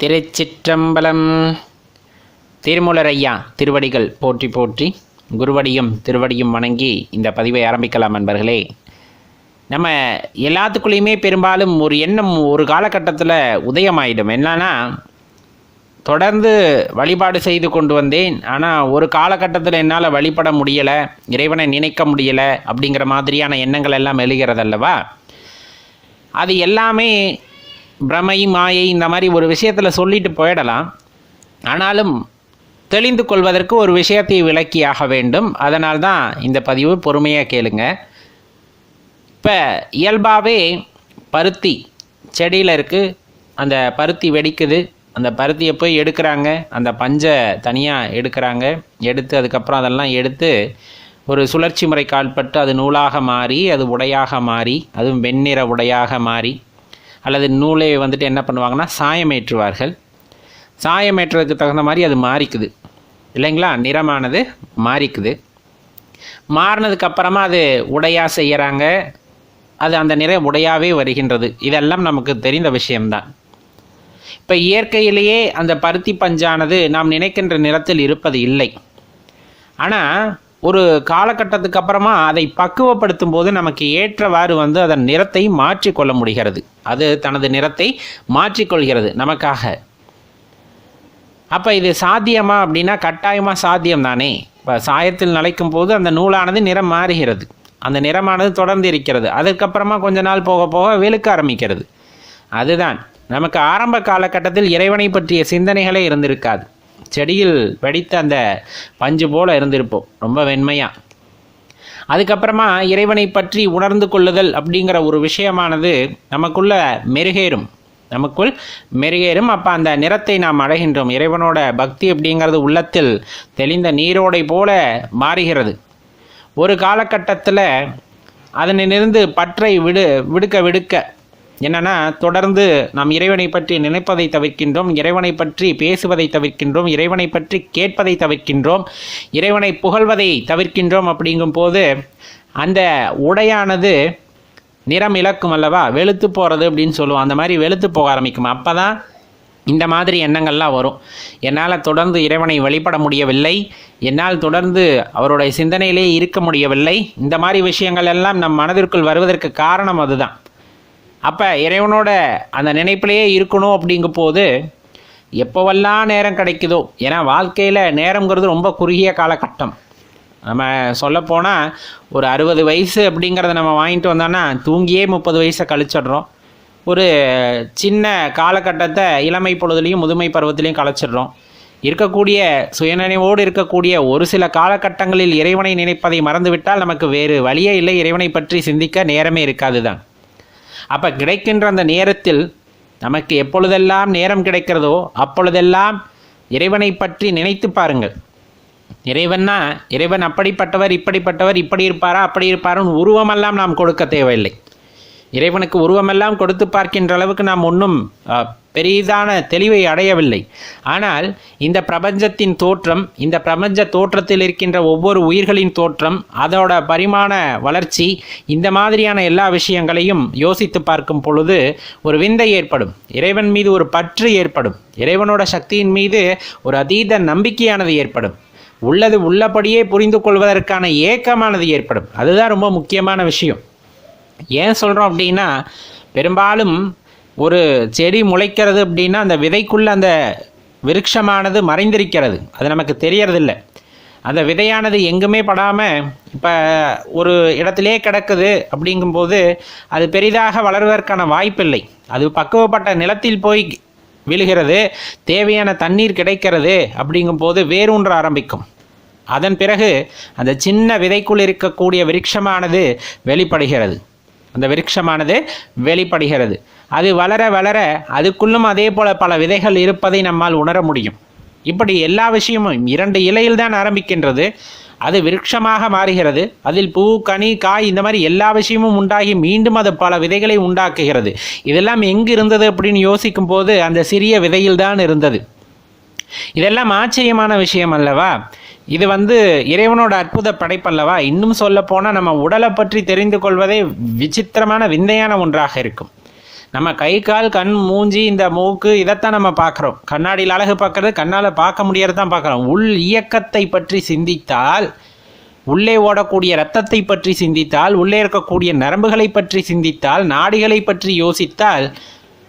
திருச்சிற்றம்பலம். திருமூலர் ஐயா திருவடிகள் போற்றி போற்றி குருவடியும் திருவடியும் வணங்கி இந்த பதிவை ஆரம்பிக்கலாம் நண்பர்களே நம்ம எல்லாத்துக்குள்ளேயுமே பெரும்பாலும் ஒரு எண்ணம் ஒரு காலகட்டத்தில் உதயமாயிடும். என்னன்னா தொடர்ந்து வழிபாடு செய்து கொண்டு வந்தேன். ஆனால் ஒரு காலகட்டத்தில் என்னால் வழிபட முடியலை இறைவனை நினைக்க முடியலை அப்படிங்கிற மாதிரியான எண்ணங்கள் எல்லாம் எழுகிறதல்லவா? அது எல்லாமே பிரமை மாயை இந்த மாதிரி ஒரு விஷயத்தில் சொல்லிட்டு போயிடலாம். ஆனாலும் தெளிந்து கொள்வதற்கு ஒரு விஷயத்தை விளக்கியாக வேண்டும். அதனால் தான் இந்த பதிவு பொறுமையாக கேளுங்க. இப்போ இயல்பாகவே பருத்தி செடியில் இருக்குது அந்த பருத்தி வெடிக்குது. அந்த பருத்தியை போய் எடுக்கிறாங்க. அந்த பஞ்சை தனியாக எடுக்கிறாங்க. எடுத்து அதுக்கப்புறம் அதெல்லாம் எடுத்து ஒரு சுழற்சி முறை கால்பட்டு அது நூலாக மாறி அது உடையாக மாறி அதுவும் வெண்ணிற உடையாக மாறி அல்லது நூலை வந்துட்டு என்ன பண்ணுவாங்கன்னா சாயமேற்றுவார்கள். சாயமேற்றுறதுக்கு தகுந்த மாதிரி அது மாறிக்குது. இல்லைங்களா? நிறமானது மாறிக்குது. மாறினதுக்கப்புறமா அது உடையாக செய்கிறாங்க அது அந்த நிறம் உடையாகவே வருகின்றது. இதெல்லாம் நமக்கு தெரிந்த விஷயம்தான். இப்போ இயற்கையிலேயே அந்த பருத்தி பஞ்சானது நாம் நினைக்கின்ற நிறத்தில் இருப்பது இல்லை. ஆனால் ஒரு காலகட்டத்துக்கு அப்புறமா அதை பக்குவப்படுத்தும் போது நமக்கு ஏற்றவாறு வந்து அதன் நிறத்தை மாற்றிக்கொள்ள முடிகிறது. அது தனது நிறத்தை மாற்றிக்கொள்கிறது நமக்காக. அப்போ இது சாத்தியமா அப்படின்னா கட்டாயமாக சாத்தியம் தானே இப்போ சாயத்தில் நனைக்கும் போது அந்த நூலானது நிறம் மாறுகிறது. அந்த நிறமானது தொடர்ந்து இருக்கிறது. அதுக்கப்புறமா கொஞ்ச நாள் போக போக வெளுக்க ஆரம்பிக்கிறது. அதுதான். நமக்கு ஆரம்ப காலகட்டத்தில் இறைவனை பற்றிய சிந்தனைகளே இருந்திருக்காது. செடியில் வெடித்த அந்த பஞ்சு போல இருந்திருப்போம். ரொம்ப வெண்மையாக அதுக்கப்புறமா இறைவனை பற்றி உணர்ந்து கொள்ளுதல் அப்படிங்கிற ஒரு விஷயமானது நமக்குள்ள மெருகேறும். நமக்குள் மெருகேறும். அப்போ அந்த நிறத்தை நாம் அடைகின்றோம். இறைவனோட பக்தி அப்படிங்கிறது உள்ளத்தில் தெளிந்த நீரோடை போல மாறுகிறது. ஒரு காலகட்டத்தில் அதனிலிருந்து பற்றை விடு விடுக்க விடுக்க என்னென்னா தொடர்ந்து நாம் இறைவனை பற்றி நினைப்பதை தவிர்க்கின்றோம் இறைவனை பற்றி பேசுவதை தவிர்க்கின்றோம் இறைவனை பற்றி கேட்பதை தவிர்க்கின்றோம் இறைவனை புகழ்வதை தவிர்க்கின்றோம் அப்படிங்கும் போது அந்த உடையானது நிறம் இழக்கும் அல்லவா? வெளுத்து போகிறது அப்படின்னு சொல்லுவோம். அந்த மாதிரி வெளுத்து போக ஆரம்பிக்கும். அப்போ தான் இந்த மாதிரி எண்ணங்கள்லாம் வரும். என்னால் தொடர்ந்து இறைவனை வழிபட முடியவில்லை. என்னால் தொடர்ந்து அவருடைய சிந்தனையிலே இருக்க முடியவில்லை. இந்த மாதிரி விஷயங்கள் எல்லாம் நம் மனதிற்குள் வருவதற்கு காரணம் அதுதான். அப்போ இறைவனோட அந்த நினைப்பிலேயே இருக்கணும் அப்படிங்கும் போது எப்போவெல்லாம் நேரம் கிடைக்குதோ ஏன்னா வாழ்க்கையில் நேரங்கிறது ரொம்ப குறுகிய காலகட்டம். நம்ம சொல்லப்போனால் ஒரு அறுபது வயசு அப்படிங்கிறத நம்ம வாங்கிட்டு வந்தோன்னா தூங்கியே முப்பது வயசை கழிச்சிடுறோம். ஒரு சின்ன காலகட்டத்தை இளமை பொழுதுலேயும் முதுமை பருவத்திலையும் கழிச்சிடுறோம். இருக்கக்கூடிய சுயநினைவோடு இருக்கக்கூடிய ஒரு சில காலகட்டங்களில் இறைவனை நினைப்பதை மறந்துவிட்டால் நமக்கு வேறு வழியே இல்லை. இறைவனை பற்றி சிந்திக்க நேரமே இருக்காது தான் அப்போ கிடைக்கின்ற அந்த நேரத்தில் நமக்கு எப்பொழுதெல்லாம் நேரம் கிடைக்கிறதோ அப்பொழுதெல்லாம் இறைவனை பற்றி நினைத்து பாருங்கள். இறைவன்னா இறைவன் அப்படிப்பட்டவர் இப்படிப்பட்டவர் இப்படி இருப்பாரா அப்படி இருப்பாருன்னு உருவமெல்லாம் நாம் கொடுக்க தேவையில்லை. இறைவனுக்கு உருவமெல்லாம் கொடுத்து பார்க்கின்ற அளவுக்கு நாம் ஒன்றும் பெரிதான தெளிவை அடையவில்லை. ஆனால் இந்த பிரபஞ்சத்தின் தோற்றம் இந்த பிரபஞ்ச தோற்றத்தில் இருக்கின்ற ஒவ்வொரு உயிர்களின் தோற்றம் அதோட பரிமாண வளர்ச்சி இந்த மாதிரியான எல்லா விஷயங்களையும் யோசித்து பார்க்கும் பொழுது ஒரு விந்தை ஏற்படும். இறைவன் மீது ஒரு பற்று ஏற்படும். இறைவனோட சக்தியின் மீது ஒரு அதீத நம்பிக்கையானது ஏற்படும். உள்ளது உள்ளபடியே புரிந்து கொள்வதற்கான ஏக்கமானது ஏற்படும். அதுதான் ரொம்ப முக்கியமான விஷயம். ஏன் சொல்கிறோம் அப்படின்னா பெரும்பாலும் ஒரு செடி முளைக்கிறது அப்படின்னா அந்த விதைக்குள்ளே அந்த விருட்சமானது மறைந்திருக்கிறது. அது நமக்கு தெரியறதில்ல. அந்த விதையானது எங்குமே படாமல் இப்போ ஒரு இடத்திலே கிடக்குது அப்படிங்கும்போது அது பெரிதாக வளர்வதற்கான வாய்ப்பில்லை. அது பக்குவப்பட்ட நிலத்தில் போய் விழுகிறது. தேவையான தண்ணீர் கிடைக்கிறது அப்படிங்கும்போது வேரூன்ற ஆரம்பிக்கும். அதன் பிறகு அந்த சின்ன விதைக்குள் இருக்கக்கூடிய விருட்சமானது வெளிப்படுகிறது. அந்த விருட்சமானது வெளிப்படுகிறது. அது வளர வளர அதுக்குள்ளும் அதே போல பல விதைகள் இருப்பதை நம்மால் உணர முடியும். இப்படி எல்லா விஷயமும் இரண்டு இலையில் தான் ஆரம்பிக்கின்றது. அது விருட்சமாக மாறுகிறது. அதில் பூ கனி காய் இந்த மாதிரி எல்லா விஷயமும் உண்டாகி மீண்டும் அது பல விதைகளை உண்டாக்குகிறது. இதெல்லாம் எங்கு இருந்தது அப்படின்னு யோசிக்கும் போது அந்த சிறிய விதையில் தான் இருந்தது. இதெல்லாம் ஆச்சரியமான விஷயம் அல்லவா? இது வந்து இறைவனோட அற்புத படைப்பல்லவா? இன்னும் சொல்ல போனால் நம்ம உடலை பற்றி தெரிந்து கொள்வதே விசித்திரமான விந்தையான ஒன்றாக இருக்கும். நம்ம கை கால் கண் மூஞ்சி இந்த மூக்கு இதைத்தான் நம்ம பார்க்குறோம். கண்ணாடியில் அழகு பார்க்கறது கண்ணால் பார்க்க முடியறது தான் பார்க்குறோம். உள் இயக்கத்தை பற்றி சிந்தித்தால் உள்ளே ஓடக்கூடிய இரத்தத்தை பற்றி சிந்தித்தால் உள்ளே இருக்கக்கூடிய நரம்புகளை பற்றி சிந்தித்தால் நாடிகளை பற்றி யோசித்தால்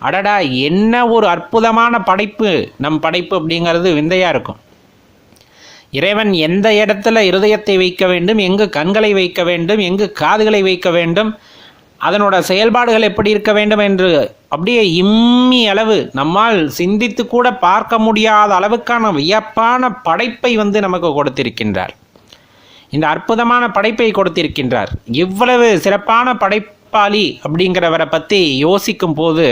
அடடா என்ன ஒரு அற்புதமான படைப்பு நம் படைப்பு அப்படிங்கிறது விந்தையாக இருக்கும். இறைவன் எந்த இடத்துல இருதயத்தை வைக்க வேண்டும் எங்கு கண்களை வைக்க வேண்டும் எங்கு காதுகளை வைக்க வேண்டும் அதனோட செயல்பாடுகள் எப்படி இருக்க வேண்டும் என்று அப்படியே இம்மி அளவு நம்மால் சிந்தித்து கூட பார்க்க முடியாத அளவுக்கான வியப்பான படைப்பை வந்து நமக்கு கொடுத்திருக்கின்றார். இந்த அற்புதமான படைப்பை கொடுத்திருக்கின்றார். இவ்வளவு சிறப்பான படைப்பாளி அப்படிங்கிறவரை பற்றி யோசிக்கும் போது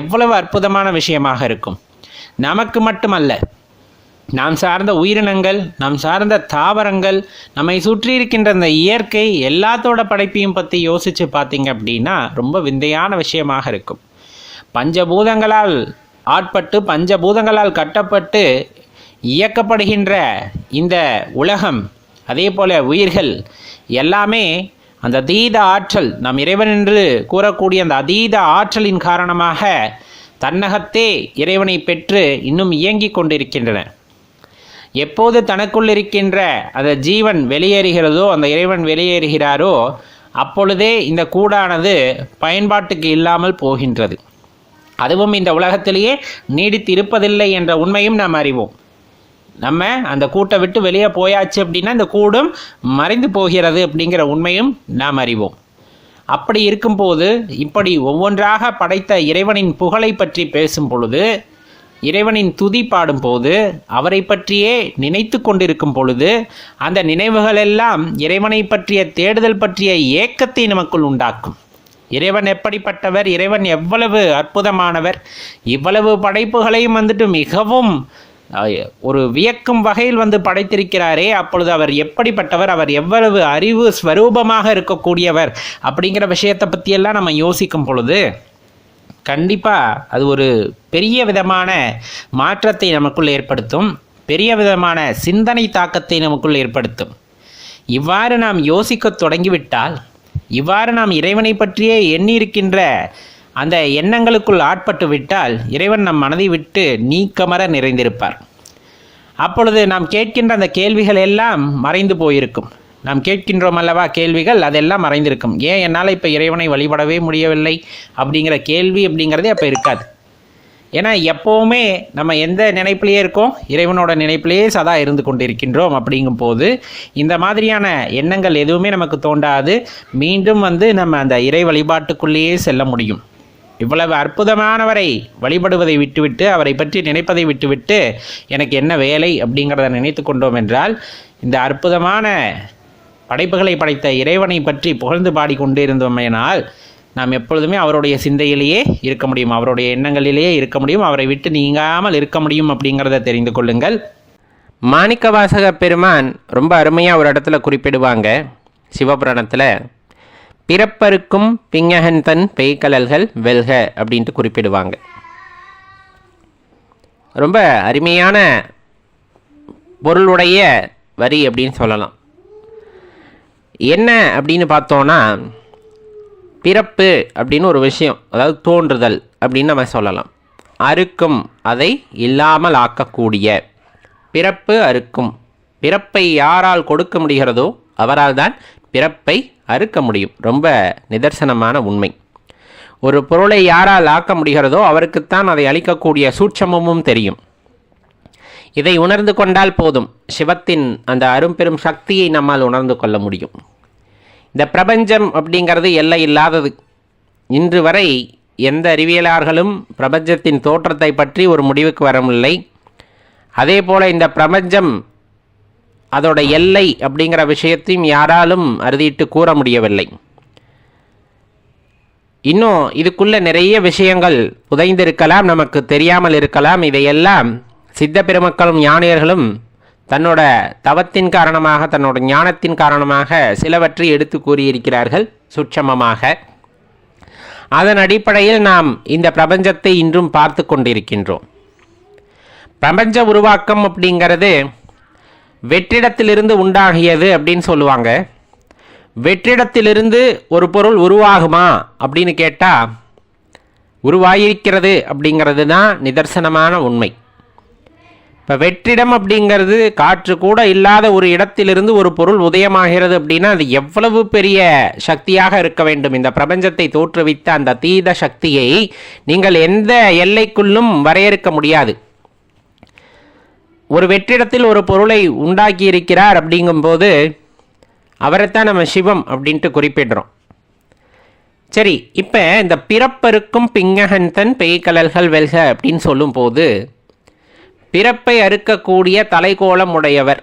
எவ்வளவு அற்புதமான விஷயமாக இருக்கும். நமக்கு மட்டுமல்ல நாம் சார்ந்த உயிரினங்கள் நாம் சார்ந்த தாவரங்கள் நம்மை சுற்றி இருக்கின்ற இந்த இயற்கை எல்லாத்தோட படைப்பையும் பற்றி யோசித்து பார்த்தீங்க அப்படின்னா ரொம்ப விந்தையான விஷயமாக இருக்கும். பஞ்சபூதங்களால் ஆட்பட்டு பஞ்சபூதங்களால் கட்டப்பட்டு இயக்கப்படுகின்ற இந்த உலகம் அதே போல் உயிர்கள் எல்லாமே அந்த அதீத ஆற்றல் நம் இறைவன் என்று கூறக்கூடிய அந்த அதீத ஆற்றலின் காரணமாக தன்னகத்தே இறைவனை பெற்று இன்னும் இயங்கிக் கொண்டிருக்கின்றன. எப்போது தனக்குள் இருக்கின்ற அந்த ஜீவன் வெளியேறுகிறதோ அந்த இறைவன் வெளியேறுகிறாரோ அப்பொழுதே இந்த கூடானது பயன்பாட்டுக்கு இல்லாமல் போகின்றது. அதுவும் இந்த உலகத்திலேயே நீடித்து இருப்பதில்லை என்ற உண்மையும் நாம் அறிவோம். நம்ம அந்த கூட்டை விட்டு வெளியே போயாச்சு அப்படின்னா இந்த கூடும் மறைந்து போகிறது அப்படிங்கிற உண்மையும் நாம் அறிவோம். அப்படி இருக்கும்போது இப்படி ஒவ்வொன்றாக படைத்த இறைவனின் புகழை பற்றி பேசும் பொழுது இறைவனின் துதி பாடும்போது அவரை பற்றியே நினைத்து கொண்டிருக்கும் பொழுது அந்த நினைவுகள் எல்லாம் இறைவனை பற்றிய தேடுதல் பற்றிய ஏக்கத்தை நமக்குள் உண்டாக்கும். இறைவன் எப்படிப்பட்டவர்? இறைவன் எவ்வளவு அற்புதமானவர்? இவ்வளவு படைப்புகளையும் வந்துட்டு மிகவும் ஒரு வியக்கும் வகையில் வந்து படைத்திருக்கிறாரே அப்பொழுது அவர் எப்படிப்பட்டவர்? அவர் எவ்வளவு அறிவு ஸ்வரூபமாக இருக்கக்கூடியவர்? அப்படிங்கிற விஷயத்தை பற்றியெல்லாம் நம்ம யோசிக்கும் பொழுது கண்டிப்பாக அது ஒரு பெரிய விதமான மாற்றத்தை நமக்குள் ஏற்படுத்தும். பெரிய விதமான சிந்தனை தாக்கத்தை நமக்குள் ஏற்படுத்தும். இவ்வாறு நாம் யோசிக்க தொடங்கிவிட்டால் இவ்வாறு நாம் இறைவனை பற்றியே எண்ணியிருக்கின்ற அந்த எண்ணங்களுக்குள் ஆட்பட்டு விட்டால் இறைவன் நம் மனதை விட்டு நீக்கமர நிறைந்திருப்பார். அப்பொழுது நாம் கேட்கின்ற அந்த கேள்விகள் எல்லாம் மறைந்து போயிருக்கும். நாம் கேட்கின்றோம் அல்லவா கேள்விகள்? அதெல்லாம் மறைந்திருக்கும். ஏன் என்னால் இப்போ இறைவனை வழிபடவே முடியவில்லை? அப்படிங்கிற கேள்வி அப்படிங்கிறதே அப்போ இருக்காது. ஏன்னா எப்போவுமே நம்ம எந்த நினைப்பிலேயே இருக்கோம்? இறைவனோட நினைப்பிலேயே சதா இருந்து கொண்டிருக்கின்றோம் அப்படிங்கும் போது இந்த மாதிரியான எண்ணங்கள் எதுவுமே நமக்கு தோண்டாது. மீண்டும் வந்து நம்ம அந்த இறை வழிபாட்டுக்குள்ளேயே செல்ல முடியும். இவ்வளவு அற்புதமானவரை வழிபடுவதை விட்டுவிட்டு அவரை பற்றி நினைப்பதை விட்டுவிட்டு எனக்கு என்ன வேலை அப்படிங்கிறத நினைத்து கொண்டோம் என்றால் இந்த அற்புதமான படைப்புகளை படைத்த இறைவனை பற்றி புகழ்ந்து பாடிக்கொண்டே இருந்தோமேனால் நாம் எப்பொழுதுமே அவருடைய சிந்தையிலேயே இருக்க முடியும் அவருடைய எண்ணங்களிலேயே இருக்க முடியும் அவரை விட்டு நீங்காமல் இருக்க முடியும் அப்படிங்கிறத தெரிந்து கொள்ளுங்கள். மாணிக்கவாசக பெருமான் ரொம்ப அருமையாக ஒரு இடத்துல குறிப்பிடுவாங்க. சிவபுராணத்தில் பிறப்பருக்கும் பிங்ககன் தன் பெய்கலல்கள் வெல்க அப்படின்ட்டு குறிப்பிடுவாங்க. ரொம்ப அருமையான பொருளுடைய வரி அப்படின்னு சொல்லலாம். என்ன அப்படின்னு பார்த்தோன்னா பிறப்பு அப்படின்னு ஒரு விஷயம் அதாவது தோன்றுதல் அப்படின்னு நம்ம சொல்லலாம். அறுக்கும் அதை இல்லாமல் ஆக்கக்கூடிய. பிறப்பு அறுக்கும். பிறப்பை யாரால் கொடுக்க முடிகிறதோ அவரால் தான் பிறப்பை அறுக்க முடியும். ரொம்ப நிதர்சனமான உண்மை. ஒரு பொருளை யாரால் ஆக்க முடிகிறதோ அவருக்குத்தான் அதை அளிக்கக்கூடிய சூட்சமும் தெரியும். இதை உணர்ந்து கொண்டால் போதும். சிவத்தின் அந்த அரும்பெரும் சக்தியை நம்மால் உணர்ந்து கொள்ள முடியும். இந்த பிரபஞ்சம் அப்படிங்கிறது எல்லை இல்லாதது. இன்று வரை எந்த அறிவியலாளர்களும் பிரபஞ்சத்தின் தோற்றத்தை பற்றி ஒரு முடிவுக்கு வரவில்லை. அதே போல் இந்த பிரபஞ்சம் அதோட எல்லை அப்படிங்கிற விஷயத்தையும் யாராலும் அறுதிட்டு கூற முடியவில்லை. இன்னும் இதுக்குள்ளே நிறைய விஷயங்கள் புதைந்திருக்கலாம் நமக்கு தெரியாமல் இருக்கலாம். இதையெல்லாம் சித்த பெருமக்களும் ஞானியர்களும் தன்னோட தவத்தின் காரணமாக தன்னோட ஞானத்தின் காரணமாக சிலவற்றை எடுத்து கூறியிருக்கிறார்கள் சுட்சமமாக. அதன் அடிப்படையில் நாம் இந்த பிரபஞ்சத்தை இன்றும் பார்த்து கொண்டிருக்கின்றோம். பிரபஞ்ச உருவாக்கம் அப்படிங்கிறது வெற்றிடத்திலிருந்து உண்டாகியது அப்படின்னு சொல்லுவாங்க. வெற்றிடத்திலிருந்து ஒரு பொருள் உருவாகுமா அப்படின்னு கேட்டால் உருவாயிருக்கிறது அப்படிங்கிறது தான் நிதர்சனமான உண்மை. இப்போ வெற்றிடம் அப்படிங்கிறது காற்று கூட இல்லாத ஒரு இடத்திலிருந்து ஒரு பொருள் உதயமாகிறது அப்படின்னா அது எவ்வளவு பெரிய சக்தியாக இருக்க வேண்டும்? இந்த பிரபஞ்சத்தை தோற்றுவித்த அந்த தீத சக்தியை நீங்கள் எந்த எல்லைக்குள்ளும் வரையறுக்க முடியாது. ஒரு வெற்றிடத்தில் ஒரு பொருளை உண்டாக்கி இருக்கிறார் அப்படிங்கும்போது அவரைத்தான் நம்ம சிவம் அப்படின்ட்டு குறிப்பிடுறோம். சரி இப்போ இந்த பிறப்பருக்கும் பிங்கஹந்தன் பெய்கலல்கள் வெல்க அப்படின்னு சொல்லும்போது பிறப்பை அறுக்கக்கூடிய தலைகோலம் உடையவர்.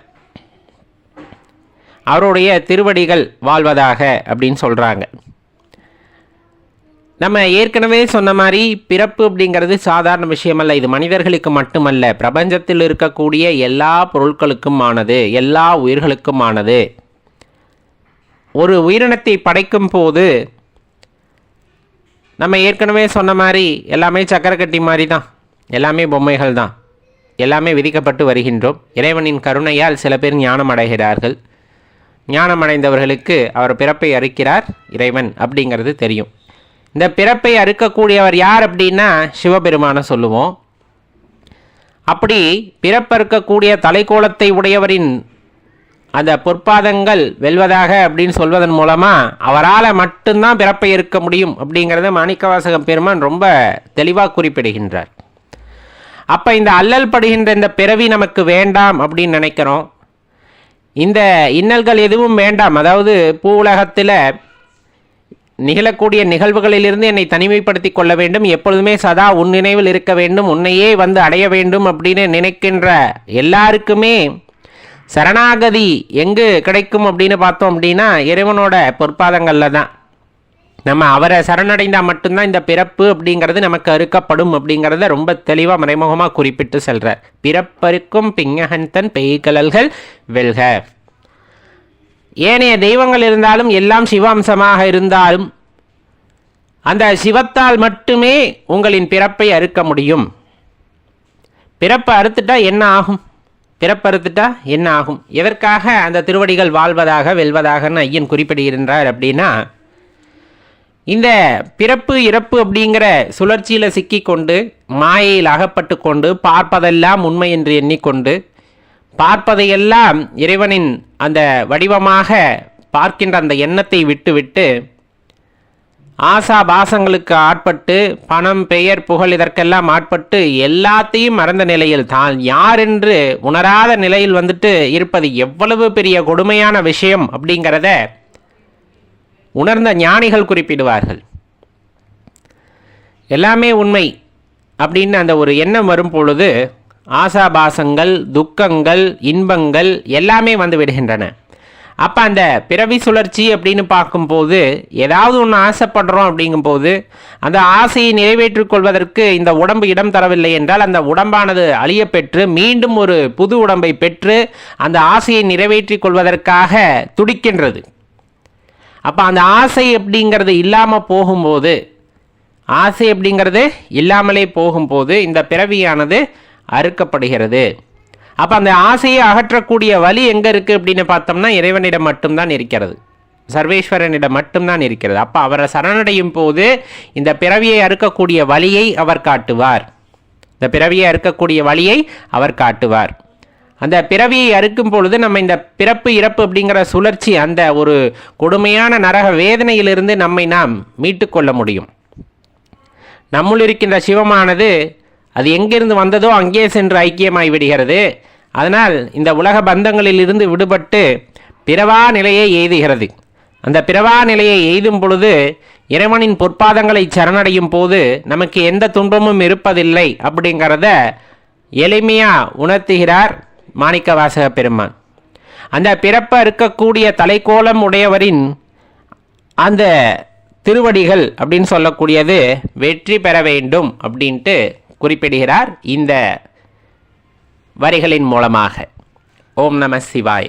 அவருடைய திருவடிகள் வாழ்வதாக அப்படின்னு சொல்கிறாங்க நம்ம ஏற்கனவே சொன்ன மாதிரி பிறப்பு அப்படிங்கிறது சாதாரண விஷயமல்ல இது மனிதர்களுக்கு மட்டுமல்ல. பிரபஞ்சத்தில் இருக்கக்கூடிய எல்லா பொருட்களுக்கும் ஆனது எல்லா உயிர்களுக்கும் ஆனது ஒரு உயிரினத்தை படைக்கும் போது நம்ம ஏற்கனவே சொன்ன மாதிரி எல்லாமே சக்கரக்கட்டி மாதிரி தான். எல்லாமே பொம்மைகள் தான். எல்லாமே விதிக்கப்பட்டு வருகின்றோம். இறைவனின் கருணையால் சில பேர் ஞானம் அடைகிறார்கள் ஞானம் அடைந்தவர்களுக்கு அவர் பிறப்பை அறுக்கிறார். இறைவன் அப்படிங்கிறது தெரியும். இந்த பிறப்பை அறுக்கக்கூடியவர் யார் அப்படின்னா சிவபெருமான சொல்லுவோம். அப்படி பிறப்பறுக்கக்கூடிய தலைக்கோலத்தை உடையவரின் அந்த பொற்பாதங்கள் வெல்வதாக அப்படின்னு சொல்வதன் மூலமாக அவரால் மட்டும்தான் பிறப்பை இருக்க முடியும் அப்படிங்கிறத மாணிக்கவாசகம் பெருமான் ரொம்ப தெளிவாக குறிப்பிடுகின்றார். அப்போ இந்த அல்லல் படுகின்ற இந்த பிறவி நமக்கு வேண்டாம் அப்படின்னு நினைக்கிறோம். இந்த இன்னல்கள் எதுவும் வேண்டாம். அதாவது பூ உலகத்தில் நிகழக்கூடிய நிகழ்வுகளிலிருந்து என்னை தனிமைப்படுத்தி கொள்ள வேண்டும். எப்பொழுதுமே சதா உன் நினைவில் இருக்க வேண்டும். உன்னையே வந்து அடைய வேண்டும் அப்படின்னு நினைக்கின்ற எல்லாருக்குமே சரணாகதி எங்கு கிடைக்கும் அப்படின்னு பார்த்தோம் அப்படின்னா இறைவனோட பொற்பாதங்களில் தான். நம்ம அவரை சரணடைந்தால் மட்டும்தான் இந்த பிறப்பு அப்படிங்கிறது நமக்கு அறுக்கப்படும் அப்படிங்கிறத ரொம்ப தெளிவாக மறைமுகமாக குறிப்பிட்டு செல்கிறார் பிறப்பருக்கும் பிங்கஹந்தன் பெய்கலல்கள் வெல்க. ஏனைய தெய்வங்கள் இருந்தாலும் எல்லாம் சிவாம்சமாக இருந்தாலும் அந்த சிவத்தால் மட்டுமே உங்களின் பிறப்பை அறுக்க முடியும். பிறப்பை அறுத்துட்டா என்ன ஆகும்? பிறப்பு அறுத்துட்டா என்ன ஆகும்? எதற்காக அந்த திருவடிகள் வாழ்வதாக வெல்வதாகன்னு ஐயன் குறிப்பிடுகின்றார் அப்படின்னா இந்த பிறப்பு இறப்பு அப்படிங்கிற சுழற்சியில் சிக்கிக்கொண்டு மாயையில் அகப்பட்டு கொண்டு பார்ப்பதெல்லாம் உண்மை என்று எண்ணிக்கொண்டு பார்ப்பதையெல்லாம் இறைவனின் அந்த வடிவமாக பார்க்கின்ற அந்த எண்ணத்தை விட்டுவிட்டு ஆசா பாசங்களுக்கு ஆட்பட்டு பணம் பெயர் புகழ் இதற்கெல்லாம் ஆட்பட்டு எல்லாத்தையும் மறந்த நிலையில் தான் யார் என்று உணராத நிலையில் வந்துட்டு இருப்பது எவ்வளவு பெரிய கொடுமையான விஷயம் அப்படிங்கிறத உணர்ந்த ஞானிகள் குறிப்பிடுவார்கள். எல்லாமே உண்மை அப்படின்னு அந்த ஒரு எண்ணம் வரும் பொழுது ஆசாபாசங்கள் துக்கங்கள் இன்பங்கள் எல்லாமே வந்து விடுகின்றன. அப்போ அந்த பிறவி சுழற்சி அப்படின்னு பார்க்கும்போது ஏதாவது ஒன்று ஆசைப்படுறோம் அப்படிங்கும்போது அந்த ஆசையை நிறைவேற்றிக் கொள்வதற்கு இந்த உடம்பு இடம் தரவில்லை என்றால் அந்த உடம்பானது அழிய பெற்று மீண்டும் ஒரு புது உடம்பை பெற்று அந்த ஆசையை நிறைவேற்றிக் கொள்வதற்காக துடிக்கின்றது. அப்போ அந்த ஆசை அப்படிங்கிறது இல்லாமல் போகும்போது ஆசை அப்படிங்கிறது இல்லாமலே போகும்போது இந்த பிறவியானது அறுக்கப்படுகிறது. அப்போ அந்த ஆசையை அகற்றக்கூடிய வழி எங்கே இருக்குது அப்படின்னு பார்த்தோம்னா இறைவனிடம் மட்டும்தான் இருக்கிறது. சர்வேஸ்வரனிடம் மட்டும்தான் இருக்கிறது. அப்போ அவரை சரணடையும் போது இந்த பிறவியை அறுக்கக்கூடிய வழியை அவர் காட்டுவார். இந்த பிறவியை அறுக்கக்கூடிய வழியை அவர் காட்டுவார். அந்த பிறவியை அறுக்கும் பொழுது நம்ம இந்த பிறப்பு இறப்பு அப்படிங்கிற சுழற்சி அந்த ஒரு கொடுமையான நரக வேதனையிலிருந்து நம்மை நாம் மீட்டுக்கொள்ள முடியும். நம்முள் இருக்கின்ற சிவமானது அது எங்கிருந்து வந்ததோ அங்கே சென்று ஐக்கியமாய் விடுகிறது. அதனால் இந்த உலக பந்தங்களில் இருந்து விடுபட்டு பிறவா நிலையை எய்துகிறது. அந்த பிறவா நிலையை எய்தும் பொழுது இறைவனின் பொற்பாதங்களை சரணடையும் போது நமக்கு எந்த துன்பமும் இருப்பதில்லை அப்படிங்கிறத எளிமையாக உணர்த்துகிறார் மாணிக்க வாசக பெருமான் அந்த பிறப்ப இருக்கக்கூடிய தலைக்கோலம் உடையவரின் அந்த திருவடிகள் அப்படின்னு சொல்லக்கூடியது வெற்றி பெற வேண்டும் அப்படின்ட்டு குறிப்பிடுகிறார் இந்த வரிகளின் மூலமாக. ஓம் நம சிவாய.